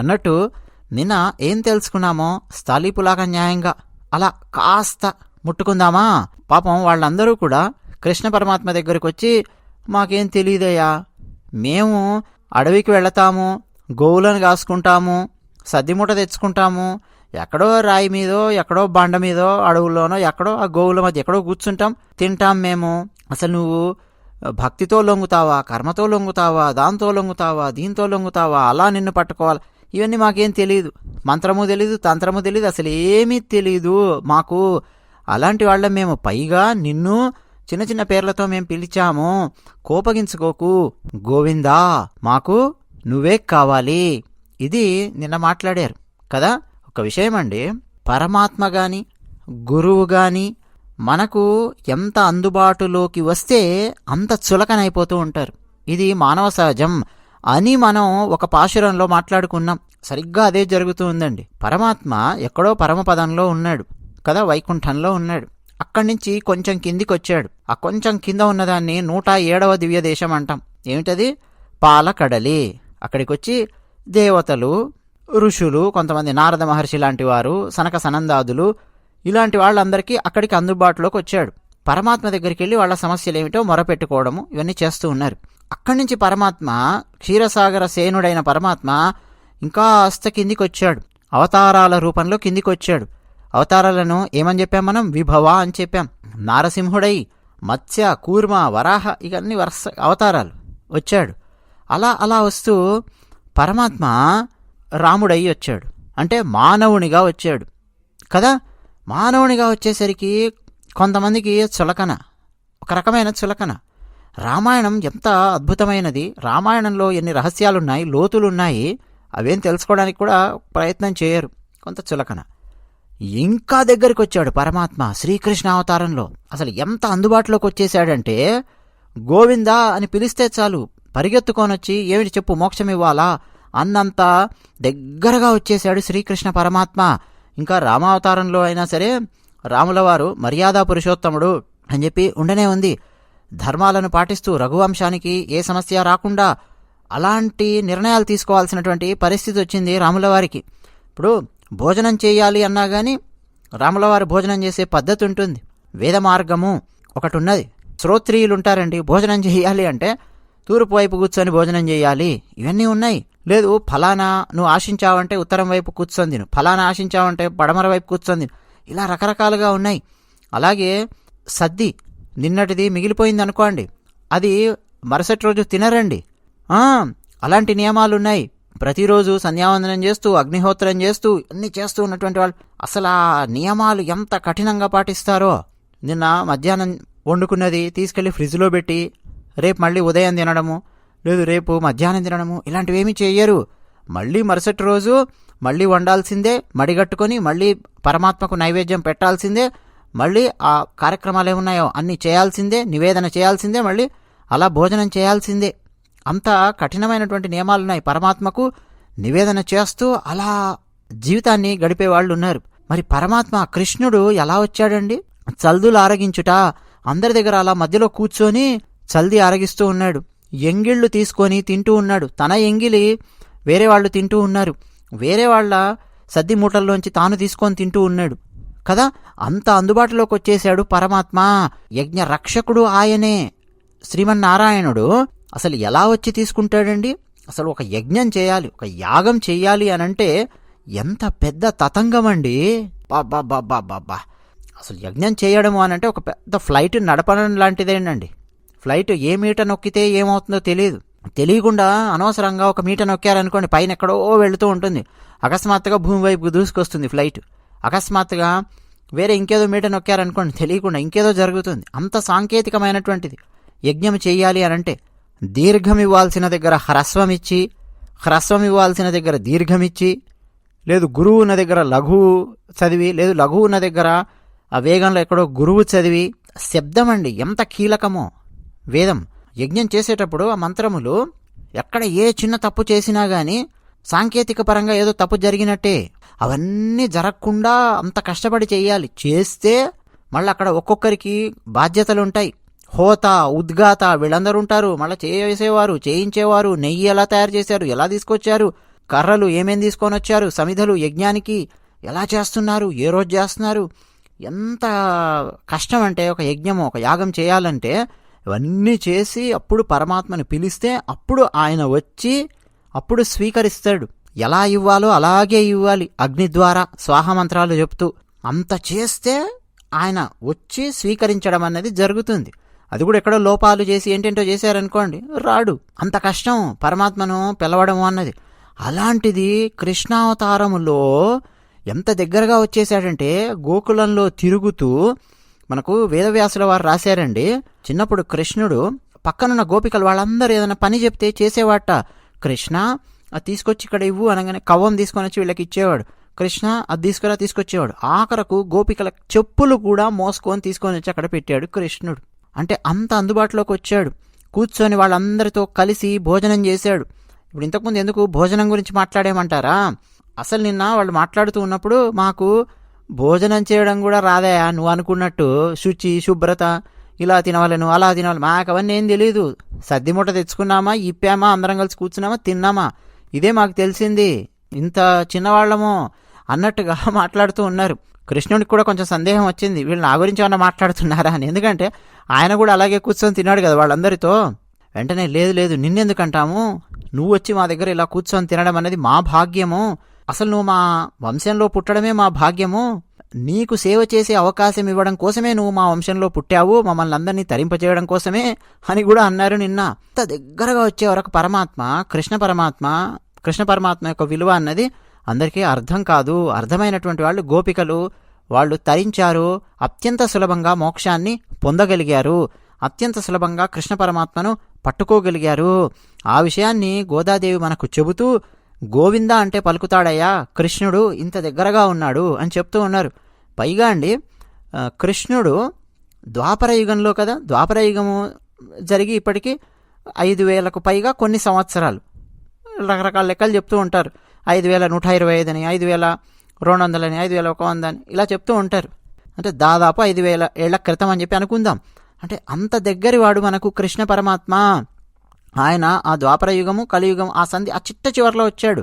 అన్నట్టు నిన్న ఏం తెలుసుకున్నామో స్థలీపులాగా న్యాయంగా. అలా కాస్త ముట్టుకుందామా? పాపం వాళ్ళందరూ కూడా కృష్ణ పరమాత్మ దగ్గరికి వచ్చి మాకేం తెలియదయ్యా మేము అడవికి వెళతాము గోవులను కాసుకుంటాము సద్దిమూట తెచ్చుకుంటాము. ఎక్కడో రాయి మీదో ఎక్కడో బండ మీదో అడవుల్లోనో ఎక్కడో ఆ గోవుల మధ్య ఎక్కడో కూర్చుంటాం తింటాం మేము. అసలు నువ్వు భక్తితో లొంగుతావా కర్మతో లొంగుతావా దాంతో లొంగుతావా దీంతో లొంగుతావా అలా నిన్ను పట్టుకోవాలి. ఇవన్నీ మాకేం తెలియదు మంత్రము తెలీదు తంత్రము తెలీదు అసలు ఏమీ తెలీదు. మాకు అలాంటి వాళ్ళ మేము పైగా నిన్ను చిన్న చిన్న పేర్లతో మేము పిలిచాము. కోపగించుకోకు. గోవిందా మాకు నువ్వే కావాలి. ఇది నిన్న మాట్లాడారు. కదా ఒక విషయం అండి. పరమాత్మ గాని గురువు గాని మనకు ఎంత అందుబాటులోకి వస్తే అంత చులకనైపోతూ ఉంటారు. ఇది మానవ సహజం. అని మనం ఒక పాశురంలో మాట్లాడుకున్నాం. సరిగ్గా అదే జరుగుతూ ఉందండి. పరమాత్మ ఎక్కడో పరమపదంలో ఉన్నాడు. కదా వైకుంఠంలో ఉన్నాడు. అక్కడి నుంచి కొంచెం కిందికి వచ్చాడు ఆ కొంచెం కింద ఉన్నదాన్ని నూట ఏడవ దివ్య దేశం అంటాం. ఏమిటది? పాలకడలి. అక్కడికి వచ్చి దేవతలు ఋషులు కొంతమంది నారద మహర్షి లాంటి వారు సనక సనందాదులు ఇలాంటి వాళ్ళందరికీ అక్కడికి అందుబాటులోకి వచ్చాడు పరమాత్మ దగ్గరికి వెళ్ళి వాళ్ళ సమస్యలు ఏమిటో మొరపెట్టుకోవడము ఇవన్నీ చేస్తూ ఉన్నారు. అక్కడి నుంచి పరమాత్మ క్షీరసాగర సేనుడైన పరమాత్మ ఇంకా అస్త కిందికి వచ్చాడు అవతారాల రూపంలో కిందికి వచ్చాడు అవతారాలను ఏమని చెప్పాం మనం? విభవ అని చెప్పాం. నారసింహుడై మత్స్య కూర్మ వరాహ ఇవన్నీ వరుస అవతారాలు వచ్చాడు. అలా అలా వస్తూ పరమాత్మ రాముడై వచ్చాడు. అంటే మానవునిగా వచ్చాడు. కదా? మానవునిగా వచ్చేసరికి కొంతమందికి చులకన ఒక రకమైన చులకన. రామాయణం ఎంత అద్భుతమైనది. రామాయణంలో ఎన్ని రహస్యాలున్నాయి లోతులున్నాయి అవేం తెలుసుకోవడానికి కూడా ప్రయత్నం చేయరు. కొంత చులకన. ఇంకా దగ్గరికి వచ్చాడు పరమాత్మ శ్రీకృష్ణ అవతారంలో. అసలు ఎంత అందుబాటులోకి వచ్చేసాడంటే గోవిందా అని పిలిస్తే చాలు పరిగెత్తుకొనొచ్చి ఏమిటి చెప్పు మోక్షం ఇవ్వాలా? అన్నంత దగ్గరగా వచ్చేశాడు శ్రీకృష్ణ పరమాత్మ. ఇంకా రామావతారంలో అయినా సరే రాములవారు మర్యాద మర్యాదా పురుషోత్తముడు అని చెప్పి ఉండనే ఉంది. ధర్మాలను పాటిస్తూ రఘువంశానికి ఏ సమస్య రాకుండా అలాంటి నిర్ణయాలు తీసుకోవాల్సినటువంటి పరిస్థితి వచ్చింది రాములవారికి ఇప్పుడు భోజనం చేయాలి అన్నా కానీ రాములవారి భోజనం చేసే పద్ధతి ఉంటుంది. వేద మార్గము ఒకటి ఉన్నది శ్రోత్రియులు ఉంటారండి భోజనం చేయాలి అంటే తూర్పు వైపు కూర్చొని భోజనం చేయాలి. ఇవన్నీ ఉన్నాయి. లేదు ఫలానా నువ్వు ఆశించావంటే ఉత్తరం వైపు కూర్చొని తిను. ఫలానా ఆశించావంటే పడమర వైపు కూర్చొని తిను. ఇలా రకరకాలుగా ఉన్నాయి. అలాగే సద్ది నిన్నటిది మిగిలిపోయింది అనుకోండి అది మరుసటి రోజు తినరండి. అలాంటి నియమాలు ఉన్నాయి ప్రతిరోజు సంధ్యావందనం చేస్తూ అగ్నిహోత్రం చేస్తూ అన్ని చేస్తూ ఉన్నటువంటి వాళ్ళు అసలు ఆ నియమాలు ఎంత కఠినంగా పాటిస్తారో. నిన్న మధ్యాహ్నం వండుకున్నది తీసుకెళ్ళి ఫ్రిడ్జ్లో పెట్టి రేపు మళ్ళీ ఉదయం తినడము లేదు రేపు మధ్యాహ్నం తినడము ఇలాంటివేమీ చేయరు. మళ్ళీ మరుసటి రోజు మళ్ళీ వండాల్సిందే మడిగట్టుకొని మళ్ళీ పరమాత్మకు నైవేద్యం పెట్టాల్సిందే మళ్ళీ ఆ కార్యక్రమాలు ఏమున్నాయో అన్నీ చేయాల్సిందే నివేదన చేయాల్సిందే మళ్ళీ అలా భోజనం చేయాల్సిందే. అంత కఠినమైనటువంటి నియమాలు ఉన్నాయి పరమాత్మకు. నివేదన చేస్తూ అలా జీవితాన్ని గడిపే వాళ్ళు ఉన్నారు మరి పరమాత్మ కృష్ణుడు ఎలా వచ్చాడండి? చల్దులు ఆరగించుట అందరి దగ్గర అలా మధ్యలో కూర్చొని చల్ది ఆరగిస్తూ ఉన్నాడు. ఎంగిళ్ళు తీసుకొని తింటూ ఉన్నాడు. తన ఎంగిలి వేరే వాళ్ళు తింటూ ఉన్నారు. వేరే వాళ్ళ సద్ది మూటల్లోంచి తాను తీసుకొని తింటూ ఉన్నాడు. కదా? అంత అందుబాటులోకి వచ్చేశాడు పరమాత్మ. యజ్ఞ రక్షకుడు ఆయనే. శ్రీమన్నారాయణుడు అసలు ఎలా వచ్చి తీసుకుంటాడండి? అసలు ఒక యజ్ఞం చేయాలి ఒక యాగం చేయాలి అనంటే ఎంత పెద్ద తతంగం అండి బాబా అసలు యజ్ఞం చేయడము అనంటే ఒక పెద్ద ఫ్లైట్ నడపడం లాంటిదేనండి. ఫ్లైట్ ఏ మీట నొక్కితే ఏమవుతుందో తెలియదు తెలియకుండా అనవసరంగా ఒక మీట నొక్కారనుకోండి పైన ఎక్కడో వెళుతూ ఉంటుంది. అకస్మాత్తుగా భూమి వైపు దూసుకొస్తుంది ఫ్లైట్. అకస్మాత్తుగా వేరే ఇంకేదో మీట నొక్కారనుకోండి తెలియకుండా ఇంకేదో జరుగుతుంది. అంత సాంకేతికమైనటువంటిది. యజ్ఞం చేయాలి అనంటే దీర్ఘం ఇవ్వాల్సిన దగ్గర హ్రస్వం ఇచ్చి హ్రస్వం ఇవ్వాల్సిన దగ్గర దీర్ఘం ఇచ్చి లేదు గురువు ఉన్న దగ్గర లఘువు చదివి లేదు లఘువు ఉన్న దగ్గర ఆ వేగంలో ఎక్కడో గురువు చదివి శబ్దం అండి ఎంత కీలకమో. వేదం. యజ్ఞం చేసేటప్పుడు ఆ మంత్రములు ఎక్కడ ఏ చిన్న తప్పు చేసినా కానీ సాంకేతిక పరంగా ఏదో తప్పు జరిగినట్టే. అవన్నీ జరగకుండా అంత కష్టపడి చేయాలి. చేస్తే మళ్ళీ అక్కడ ఒక్కొక్కరికి బాధ్యతలు ఉంటాయి. హోత ఉద్గాత వీళ్ళందరూ ఉంటారు మళ్ళీ చేసేవారు చేయించేవారు నెయ్యి ఎలా తయారు చేశారు ఎలా తీసుకొచ్చారు కర్రలు ఏమేం తీసుకొని వచ్చారు సమిధలు యజ్ఞానికి ఎలా చేస్తున్నారు ఏ రోజు చేస్తున్నారు ఎంత కష్టం అంటే ఒక యజ్ఞము ఒక యాగం చేయాలంటే ఇవన్నీ చేసి అప్పుడు పరమాత్మని పిలిస్తే అప్పుడు ఆయన వచ్చి అప్పుడు స్వీకరిస్తాడు. ఎలా ఇవ్వాలో అలాగే ఇవ్వాలి. అగ్ని ద్వారా స్వాహమంత్రాలు చెప్తూ అంత చేస్తే ఆయన వచ్చి స్వీకరించడం అనేది జరుగుతుంది. అది కూడా ఎక్కడో లోపాలు చేసి ఏంటేంటో చేశారనుకోండి రాడు. అంత కష్టం పరమాత్మను పిలవడం అన్నది. అలాంటిది కృష్ణావతారములో ఎంత దగ్గరగా వచ్చేసాడంటే గోకులంలో తిరుగుతూ మనకు వేదవ్యాసుల వారు రాశారండి. చిన్నప్పుడు కృష్ణుడు పక్కనున్న గోపికలు వాళ్ళందరూ ఏదైనా పని చెప్తే చేసేవాట. కృష్ణ అది తీసుకొచ్చి ఇక్కడ ఇవ్వు అనగానే కవ్వం తీసుకొని వచ్చి వీళ్ళకి ఇచ్చేవాడు. కృష్ణ అది తీసుకురా తీసుకొచ్చేవాడు. ఆఖరకు గోపికల చెప్పులు కూడా మోసుకొని తీసుకొని వచ్చి అక్కడ పెట్టాడు కృష్ణుడు. అంటే అంత అందుబాటులోకి వచ్చాడు. కూర్చొని వాళ్ళందరితో కలిసి భోజనం చేశాడు. ఇప్పుడు ఇంతకుముందు ఎందుకు భోజనం గురించి మాట్లాడేమంటారా? అసలు నిన్న వాళ్ళు మాట్లాడుతూ ఉన్నప్పుడు మాకు భోజనం చేయడం కూడా రాదయా? నువ్వు అనుకున్నట్టు శుచి శుభ్రత ఇలా తినవలను అలా తినవాలి మాకు అవన్నీ ఏం తెలియదు సద్ది మూట తెచ్చుకున్నామా ఇప్పామా అందరం కలిసి కూర్చున్నామా తిన్నామా? ఇదే మాకు తెలిసింది. ఇంత చిన్నవాళ్ళము అన్నట్టుగా మాట్లాడుతూ ఉన్నారు. కృష్ణుడికి కూడా కొంచెం సందేహం వచ్చింది. వీళ్ళు నా గురించి ఏమన్నా మాట్లాడుతున్నారా అని. ఎందుకంటే ఆయన కూడా అలాగే కూర్చొని తిన్నాడు కదా వాళ్ళందరితో. వెంటనే లేదు లేదు నిన్నెందుకంటాము? నువ్వు వచ్చి మా దగ్గర ఇలా కూర్చొని తినడం అనేది మా భాగ్యము. అసలు నువ్వు మా వంశంలో పుట్టడమే మా భాగ్యము. నీకు సేవ చేసే అవకాశం ఇవ్వడం కోసమే నువ్వు మా వంశంలో పుట్టావు మమ్మల్ని అందరినీ తరింపచేయడం కోసమే అని కూడా అన్నారు నిన్న. అంత దగ్గరగా వచ్చే వరకు పరమాత్మ కృష్ణ పరమాత్మ కృష్ణ పరమాత్మ యొక్క విలువ అన్నది అందరికీ అర్థం కాదు. అర్థమైనటువంటి వాళ్ళు గోపికలు వాళ్ళు తరించారు అత్యంత సులభంగా మోక్షాన్ని పొందగలిగారు. అత్యంత సులభంగా కృష్ణ పరమాత్మను పట్టుకోగలిగారు. ఆ విషయాన్ని గోదాదేవి మనకు చెబుతూ గోవింద అంటే పలుకుతాడయ్యా కృష్ణుడు ఇంత దగ్గరగా ఉన్నాడు అని చెప్తూ ఉన్నారు. పైగా అండి కృష్ణుడు ద్వాపర యుగంలో కదా ద్వాపర యుగము జరిగి ఇప్పటికీ ఐదు వేలకు పైగా కొన్ని సంవత్సరాలు. రకరకాల లెక్కలు చెప్తూ ఉంటారు. ఐదు వేల నూట ఇరవై ఐదు అని ఐదు వేల రెండు వందలని ఐదు వేల ఒక వంద అని ఇలా చెప్తూ ఉంటారు. అంటే దాదాపు ఐదు వేల ఏళ్ళ క్రితం అని చెప్పి అనుకుందాం. అంటే అంత దగ్గరి వాడు మనకు కృష్ణ పరమాత్మ. ఆయన ఆ ద్వాపర యుగము కలియుగం ఆ సంధి ఆ చిట్ట చివరిలో వచ్చాడు.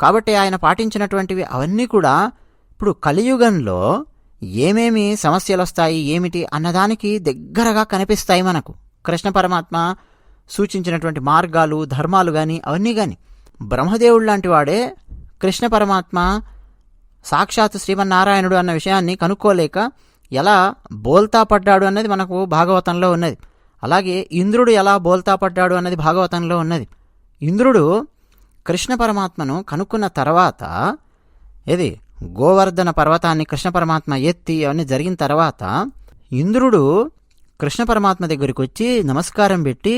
కాబట్టి ఆయన పాటించినటువంటివి అవన్నీ కూడా ఇప్పుడు కలియుగంలో ఏమేమి సమస్యలు వస్తాయి ఏమిటి అన్నదానికి దగ్గరగా కనిపిస్తాయి మనకు. కృష్ణ పరమాత్మ సూచించినటువంటి మార్గాలు ధర్మాలు కానీ అవన్నీ కానీ బ్రహ్మదేవుడు లాంటి వాడే కృష్ణ పరమాత్మ సాక్షాత్ శ్రీమన్నారాయణుడు అన్న విషయాన్ని కనుక్కోలేక ఎలా బోల్తా పడ్డాడు అన్నది మనకు భాగవతంలో ఉన్నది. అలాగే ఇంద్రుడు ఎలా బోల్తా పడ్డాడు అన్నది భాగవతంలో ఉన్నది. ఇంద్రుడు కృష్ణ పరమాత్మను కనుక్కున్న తర్వాత ఏది? గోవర్ధన పర్వతాన్ని కృష్ణ పరమాత్మ ఎత్తి అవన్నీ జరిగిన తర్వాత ఇంద్రుడు కృష్ణ పరమాత్మ దగ్గరికి వచ్చి నమస్కారం పెట్టి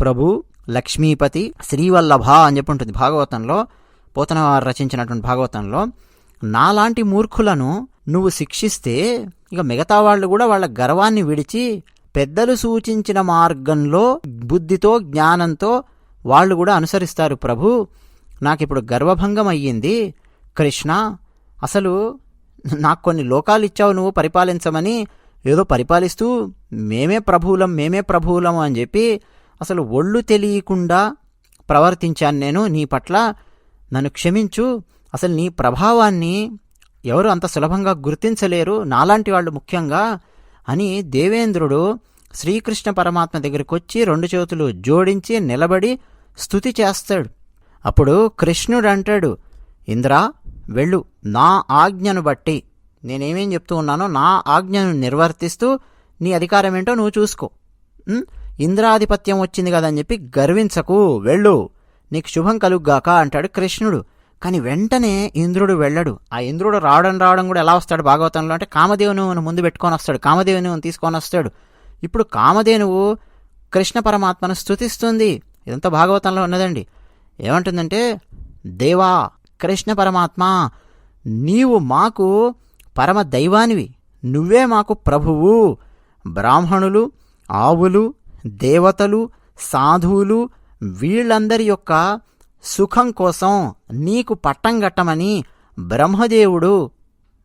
ప్రభు లక్ష్మీపతి శ్రీవల్లభ అని చెప్పి ఉంటుంది భాగవతంలో పోతనవారు రచించినటువంటి భాగవతంలో నాలాంటి మూర్ఖులను నువ్వు శిక్షిస్తే ఇక మిగతా వాళ్ళు కూడా వాళ్ళ గర్వాన్ని విడిచి పెద్దలు సూచించిన మార్గంలో బుద్ధితో జ్ఞానంతో వాళ్ళు కూడా అనుసరిస్తారు ప్రభు. నాకిప్పుడు గర్వభంగం అయ్యింది కృష్ణ అసలు నాకు కొన్ని లోకాలు ఇచ్చావు నువ్వు పరిపాలించమని ఏదో పరిపాలిస్తూ మేమే ప్రభువులం మేమే ప్రభువులం అని చెప్పి అసలు ఒళ్ళు తెలియకుండా ప్రవర్తించాను నేను. నీ పట్ల నన్ను క్షమించు. అసలు నీ ప్రభావాన్ని ఎవరు అంత సులభంగా గుర్తించలేరు. నాలాంటి వాళ్ళు ముఖ్యంగా అని దేవేంద్రుడు శ్రీకృష్ణ పరమాత్మ దగ్గరికి వచ్చి రెండు చేతులు జోడించి నిలబడి స్థుతి చేస్తాడు. అప్పుడు కృష్ణుడు అంటాడు ఇంద్రా వెళ్ళు నా ఆజ్ఞను బట్టి నేనేమేం చెప్తూ ఉన్నానో నా ఆజ్ఞను నిర్వర్తిస్తూ నీ అధికారం ఏంటో నువ్వు చూసుకో. ఇంద్రాధిపత్యం వచ్చింది కదని చెప్పి గర్వించకు వెళ్ళు నీకు శుభం కలుగ్గాక అంటాడు కృష్ణుడు. కానీ వెంటనే ఇంద్రుడు వెళ్ళడు. ఆ ఇంద్రుడు రావడం రావడం కూడా ఎలా వస్తాడు భాగవతంలో అంటే కామదేవుని ముందు పెట్టుకొని వస్తాడు. కామదేవుని తీసుకొని వస్తాడు. ఇప్పుడు కామధేనువు కృష్ణ పరమాత్మను స్తుతిస్తుంది. ఇదంతా భాగవతంలో ఉన్నదండి. ఏమంటుందంటే దేవా కృష్ణ పరమాత్మ నీవు మాకు పరమ దైవానివి. నువ్వే మాకు ప్రభువు. బ్రాహ్మణులు ఆవులు దేవతలు సాధువులు వీళ్ళందరి యొక్క సుఖం కోసం నీకు పట్టం గట్టమని బ్రహ్మదేవుడు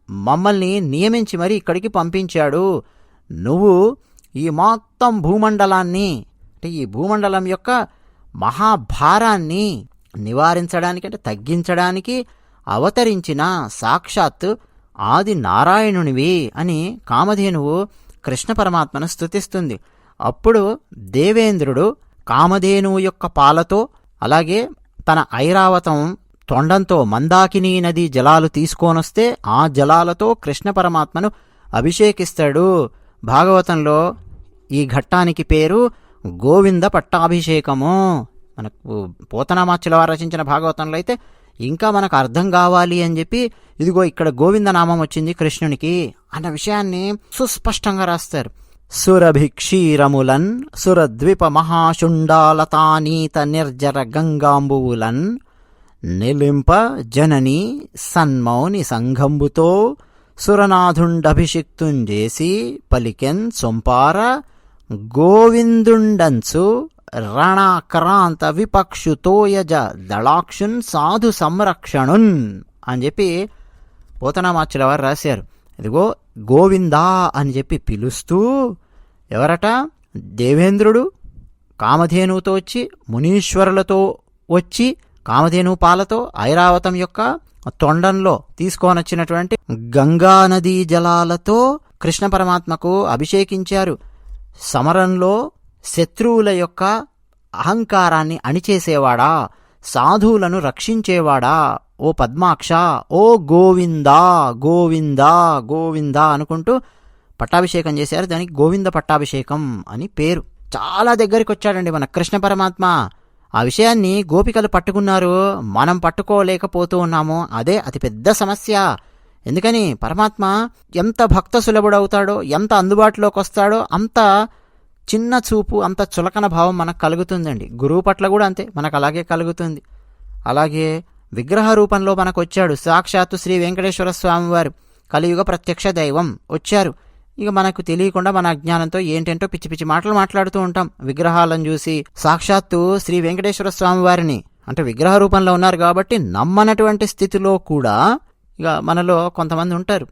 మమ్మల్ని నియమించి మరీ ఇక్కడికి పంపించాడు. నువ్వు ఈ మొత్తం భూమండలాన్ని అంటే ఈ భూమండలం యొక్క మహాభారాన్ని నివారించడానికి అంటే తగ్గించడానికి అవతరించిన సాక్షాత్ ఆది నారాయణునివి అని కామధేనువు కృష్ణ పరమాత్మను స్తుతిస్తుంది. అప్పుడు దేవేంద్రుడు కామధేనువు యొక్క పాలతో అలాగే తన ఐరావతం తొండంతో మందాకిని నది జలాలు తీసుకొనొస్తే ఆ జలాలతో కృష్ణ పరమాత్మను అభిషేకిస్తాడు. భాగవతంలో ఈ ఘట్టానికి పేరు గోవింద పట్టాభిషేకము. మనకు పోతనామాచ్యుల వారు రచించిన భాగవతంలో అయితే ఇంకా మనకు అర్థం కావాలి అని చెప్పి ఇదిగో ఇక్కడ గోవింద నామం వచ్చింది కృష్ణునికి అన్న విషయాన్ని సుస్పష్టంగా రాస్తారు. సురభిక్షీరములన్ సురద్విప మహాశుండాలతానీత నిర్జర గంగాంబువులన్ నిలింప జనని సన్మౌని సంఘంబుతో సురనాథుండభిషిక్తుంజేసి పలికెన్ సొంపార గోవిందుండంచు రణాక్రాంత విపక్షుతోయజ దళాక్షున్ సాధు సంరక్షణున్ అని చెప్పి పోతనామాచుల వారు రాశారు. ఇదిగో గోవిందా అని చెప్పి పిలుస్తూ ఎవరట? దేవేంద్రుడు. కామధేనువుతో వచ్చి మునీశ్వరులతో వచ్చి కామధేను పాలతో ఐరావతం యొక్క తొండంలో తీసుకొనొచ్చినటువంటి గంగా నదీ జలాలతో కృష్ణ పరమాత్మకు అభిషేకించారు. సమరంలో శత్రువుల యొక్క అహంకారాన్ని అణిచేసేవాడా? సాధువులను రక్షించేవాడా? ఓ పద్మాక్ష ఓ గోవిందా గోవిందా గోవిందా అనుకుంటూ పట్టాభిషేకం చేశారు. దానికి గోవింద పట్టాభిషేకం అని పేరు. చాలా దగ్గరికి వచ్చాడండి మన కృష్ణ పరమాత్మ. ఆ విషయాన్ని గోపికలు పట్టుకున్నారు. మనం పట్టుకోలేకపోతూ ఉన్నాము. అదే అతిపెద్ద సమస్య. ఎందుకని? పరమాత్మ ఎంత భక్త సులభుడవుతాడో ఎంత అందుబాటులోకి వస్తాడో అంత చిన్న చూపు అంత చులకన భావం మనకు కలుగుతుందండి. గురువు పట్ల కూడా అంతే. మనకు అలాగే కలుగుతుంది. అలాగే విగ్రహ రూపంలో మనకు వచ్చాడు. సాక్షాత్తు శ్రీ వెంకటేశ్వర స్వామివారు. కలియుగ ప్రత్యక్ష దైవం వచ్చారు. ఇక మనకు తెలియకుండా మన అజ్ఞానంతో ఏంటంటో పిచ్చి పిచ్చి మాటలు మాట్లాడుతూ ఉంటాం. విగ్రహాలను చూసి సాక్షాత్తు శ్రీ వెంకటేశ్వర స్వామి వారిని అంటే విగ్రహ రూపంలో ఉన్నారు కాబట్టి నమ్మనటువంటి స్థితిలో కూడా ఇక మనలో కొంతమంది ఉంటారు.